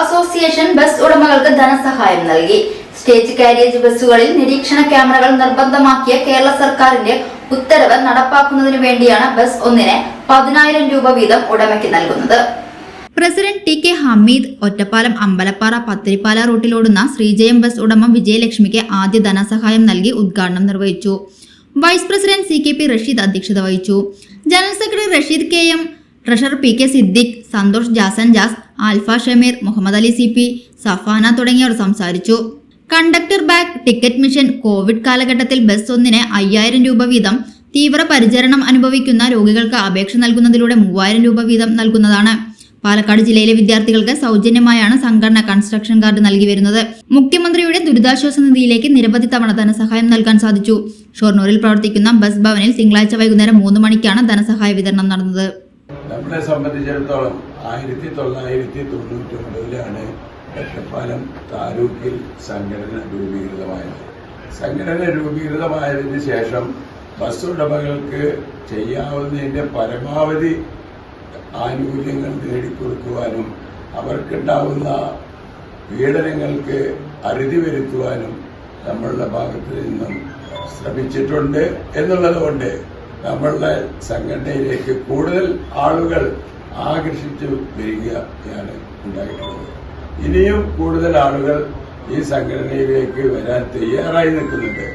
Association bus ഉടമകൾക്ക് ധനസഹായം നൽകി. സ്റ്റേജ് കാരിയേജ് ബസ്സുകളിൽ നിരീക്ഷണ ക്യാമറകൾ നിർബന്ധമാക്കിയ കേരള സർക്കാരിന്റെ ഉത്തരവ് നടപ്പാക്കുന്നതിനു വേണ്ടിയാണ് ബസ് ഒന്നിന് പതിനായിരം രൂപ വീതം ഉടമയ്ക്ക് നൽകുന്നത്. President T K Hameed Ottapalam Ambalappara Pathiripala റൂട്ടിലോടുന്ന Sreejayam bus ഉടമ വിജയലക്ഷ്മിക്ക് ആദ്യ ധനസഹായം നൽകി ഉദ്ഘാടനം നിർവഹിച്ചു. Vice president C K P Rasheed അധ്യക്ഷത വഹിച്ചു. General secretary Rasheed K M treasurer P K Siddique Santhosh Jasan Jas Alpha Shameer Muhammad Ali C P Safana തുടങ്ങിയവർ സംസാരിച്ചു. Conductor bag ticket machine covid കാലഘട്ടത്തിൽ ബസ് ഒന്നിന് അയ്യായിരം രൂപ വീതം തീവ്ര പരിചരണം അനുഭവിക്കുന്ന രോഗികൾക്ക് അപേക്ഷ നൽകുന്നതിലൂടെ മൂവായിരം രൂപ വീതം നൽകുന്നതാണ്. പാലക്കാട് ജില്ലയിലെ വിദ്യാർത്ഥികൾക്ക് സൗജന്യമായാണ് സംഘടന കൺസ്ട്രക്ഷൻ കാർഡ് നൽകി വരുന്നത്. മുഖ്യമന്ത്രിയുടെ ദുരിതാശ്വാസ നിധിയിലേക്ക് നിരവധി തവണ ധനസഹായം നൽകാൻ സാധിച്ചു. ഷൊർണൂരിൽ പ്രവർത്തിക്കുന്ന ബസ് ഭവനിൽ തിങ്കളാഴ്ച വൈകുന്നേരം മൂന്ന് മണിക്കാണ് ധനസഹായ വിതരണം നടന്നത്. നമ്മളെ സംബന്ധിച്ചിടത്തോളം ആയിരത്തി തൊള്ളായിരത്തി തൊണ്ണൂറ്റി ഒമ്പതിലാണ് ഒറ്റപ്പാലം താലൂക്കിൽ സംഘടന രൂപീകൃതമായത്. സംഘടന രൂപീകൃതമായതിന് ശേഷം ബസ് ഉടമകൾക്ക് ചെയ്യാവുന്നതിന്റെ പരമാവധി ആനുകൂല്യങ്ങൾ നേടിക്കൊടുക്കുവാനും അവർക്കുണ്ടാവുന്ന പീഡനങ്ങൾക്ക് അറുതി വരുത്തുവാനും നമ്മളുടെ ഭാഗത്ത് നിന്നും ശ്രമിച്ചിട്ടുണ്ട് എന്നുള്ളത് കൊണ്ട് നമ്മളുടെ സംഘടനയിലേക്ക് കൂടുതൽ ആളുകൾ ആകർഷിച്ചു വരികയാണ് ഉണ്ടായിട്ടുള്ളത്. ഇനിയും കൂടുതൽ ആളുകൾ ഈ സംഘടനയിലേക്ക് വരാൻ തയ്യാറായി നിൽക്കുന്നുണ്ട്.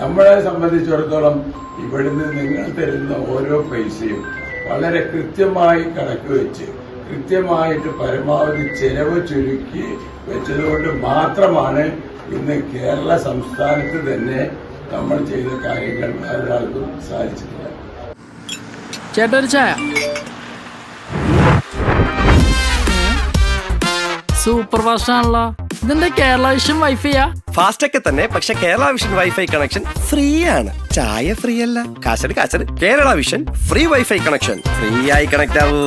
നമ്മളെ സംബന്ധിച്ചിടത്തോളം ഇവിടുന്ന് നിങ്ങൾ തരുന്ന ഓരോ പൈസയും വളരെ കൃത്യമായി കണക്ക് വെച്ച് കൃത്യമായിട്ട് പരമാവധി ചെലവ് ചുരുക്കി വെച്ചതുകൊണ്ട് മാത്രമാണ് ഇന്ന് കേരള സംസ്ഥാനത്ത് തന്നെ നമ്മൾ ചെയ്ത കാര്യങ്ങൾ ഒരാൾക്കും സാധിച്ചിട്ടില്ല. ചേട്ടൊരു ചായ. സൂപ്പർ ഫാസ്റ്റ് ആണല്ലോ ഇതെന്താ കേരള വിഷൻ വൈഫൈയാ ഫാസ്റ്റ് ഒക്കെ തന്നെ പക്ഷെ Kerala vision wifi connection free ആണ് ചായ ഫ്രീ അല്ല കാശട് കാശട് Kerala vision free wifi connection. Free ആയി കണക്ട് ആവൂ.